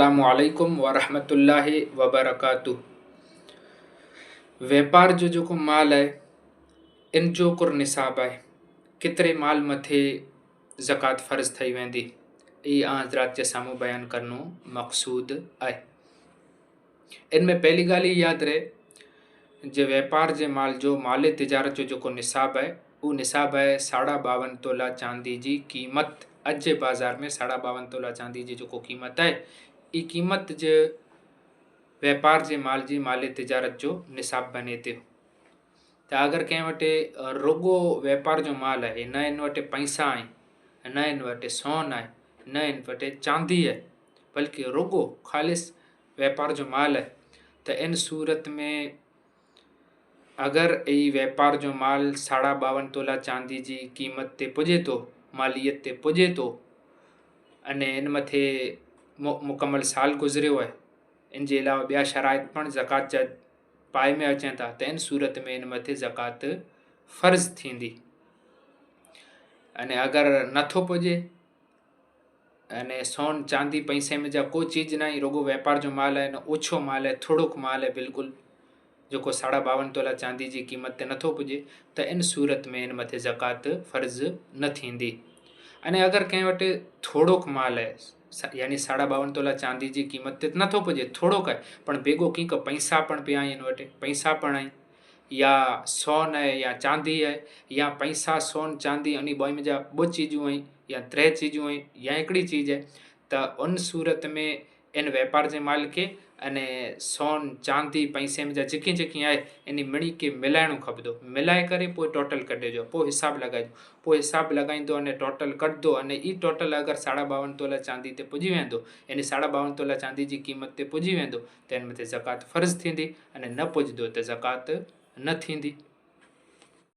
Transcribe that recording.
अलैकुम वरहमतुल्लाहि वबरकातु व्यापार जो जेको माल आहे इन जो कुर निसाब आहे केतिरे माल मथे ज़कात फ़र्ज़ थी वेंदी, ई आं हज़रात जे साम्हूं बयानु करणो मक़सूद आहे इन में पहिली ॻाल्हि ई यादि रहे, जे वापार जे माल जो माल तिजारत जो जेको निसाब आहे उहो निसाब आहे साढा ॿावनि तोला चांदी जी क़ीमत। अॼु जे बाज़ार में साढा ॿावनि तोला चांदी जी जेको क़ीमत आहे ئي قيمت جي واپار جي مال جي مال تجارت جو نصاب بني ٿو. ته اگر ڪنهن وٽ رڳو واپار جو مال آهي نه ان وٽ پئسا آهن نه ان وٽ سون آهي نه ان وٽ چاندي آهي بلڪه رڳو خالص واپار جو مال آهي ته ان سورت ۾ اگر ئي واپار جو مال ساڍا ٻاون تولا چاندي جي قيمت تي پڄي ٿو ماليت تي پڄي ٿو اني ان مٿي مڪمل سال گذريو آهي. ان جي علاوه ٻيا شرائت پڻ زڪات جا پائي ۾ اچن ٿا ته ان سورت ۾ ان مٿي زڪات فرض ٿيندي. اني اگر نٿو پڄي اني سون چاندي پئسي ۾ جا ڪو چيز نه آهي رڳو واپار جو مال آهي نه اوڇو مال آهي ٿوڙوڪ مال آهي بلڪل جيڪو ساڍا ٻاون تولا چاندي جي قيمت تي نٿو پڄي ته ان سورت ۾ ان مٿي زڪات فرض نه ٿيندي. اني اگر ڪنهن وٽ ٿوڙوڪ مال آهي यानी साढा ॿावनि तोला चांदी जी क़ीमत ते नथो पुॼे थोड़ोक आहे पण बेगो कंहिं पैसा पण पिया आहिनि वटि पैसा पण आहिनि या सोन आहे या चांदी आहे या पैसा सोन चांदी अनी ॿ जा ॿ चीजूं आहिनि या टे चीजूं आहिनि या हिकिड़ी चीज आहे त उन सूरत में इन वापार जे माल खे अने सोन चांदी पैसे में जा जेकी जेकी आहे इन मिणी खे मिलाइणो खपंदो मिलाए करे पोइ टोटल कढिजो पोइ हिसाबु लॻाइजो पोइ हिसाबु लॻाईंदो अने टोटल कढंदो अने ई टोटल अगरि साढा ॿावनि तोला चांदी ते पुॼी वेंदो यानी साढा ॿावनि तोला चांदी जी क़ीमत ते पुॼी वेंदो त हिन मथे ज़कात फ़र्ज़ु थींदी अने न पुॼंदो त ज़कात न थींदी